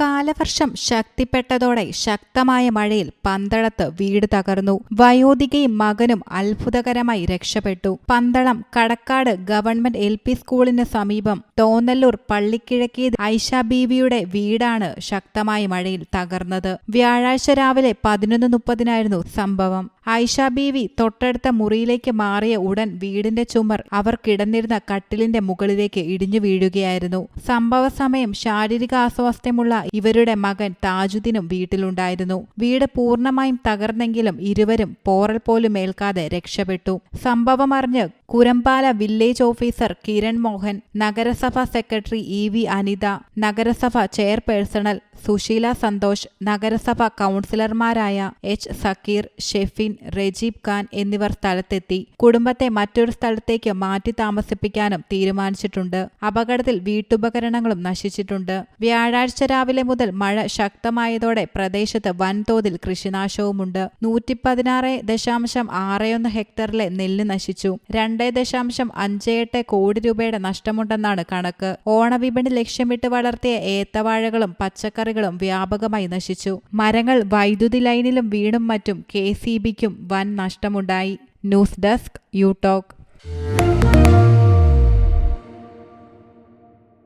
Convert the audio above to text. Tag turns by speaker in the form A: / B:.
A: കാലവർഷം ശക്തിപ്പെട്ടതോടെ ശക്തമായ മഴയിൽ പന്തളത്ത് വീട് തകർന്നു. വയോധികയും മകനും അത്ഭുതകരമായി രക്ഷപ്പെട്ടു. Pandalam Kadakkad government L P സ്കൂളിന് സമീപം തോന്നല്ലൂർ പള്ളിക്കിഴക്കേ ഐഷ ബീവിയുടെ വീടാണ് ശക്തമായ മഴയിൽ തകർന്നത്. വ്യാഴാഴ്ച രാവിലെ പതിനൊന്ന് മുപ്പതിനായിരുന്നു സംഭവം. ഐഷ ബീവി തൊട്ടടുത്ത മുറിയിലേക്ക് മാറിയ ഉടൻ വീടിന്റെ ചുമർ അവർ കിടന്നിരുന്ന കട്ടിലിന്റെ മുകളിലേക്ക് ഇടിഞ്ഞു വീഴുകയായിരുന്നു. സംഭവ സമയം ശാരീരിക അസ്വാസ്ഥ്യമുള്ള ഇവരുടെ മകൻ താജുദ്ദീനും വീട്ടിലുണ്ടായിരുന്നു. വീട് പൂർണമായും തകർന്നെങ്കിലും ഇരുവരും പോറൽ പോലും ഏൽക്കാതെ രക്ഷപ്പെട്ടു. സംഭവമറിഞ്ഞ് കുരമ്പാല വില്ലേജ് ഓഫീസർ കിരൺ മോഹൻ നഗരസഭാ സെക്രട്ടറി ഇ വി അനിത നഗരസഭ ചെയർപേഴ്സണൽ സുശീല സന്തോഷ് നഗരസഭ കൗൺസിലർമാരായ എച്ച് സക്കീർ ഷെഫിൻ റജീബ് ഖാൻ എന്നിവർ സ്ഥലത്തെത്തി. കുടുംബത്തെ മറ്റൊരു സ്ഥലത്തേക്ക് മാറ്റി താമസിപ്പിക്കാനും തീരുമാനിച്ചിട്ടുണ്ട്. അപകടത്തിൽ വീട്ടുപകരണങ്ങളും നശിച്ചിട്ടുണ്ട്. വ്യാഴാഴ്ച രാവിലെ മുതൽ മഴ ശക്തമായതോടെ പ്രദേശത്ത് വൻതോതിൽ കൃഷിനാശവുമുണ്ട്. നൂറ്റി പതിനാറ് ദശാംശം ആറേയൊന്ന് ഹെക്ടറിലെ നെല്ല് നശിച്ചു. രണ്ട് ദശാംശം അഞ്ച് എട്ട് കോടി രൂപയുടെ നഷ്ടമുണ്ടെന്നാണ് കണക്ക്. ഓണവിപണി ലക്ഷ്യമിട്ട് വളർത്തിയ ഏത്തവാഴകളും പച്ചക്കറികളും വ്യാപകമായി നശിച്ചു. മരങ്ങൾ വൈദ്യുതി ലൈനിലും വീണും മറ്റും കെ സി ബിക്കും വൻ നഷ്ടമുണ്ടായി. News desk U talk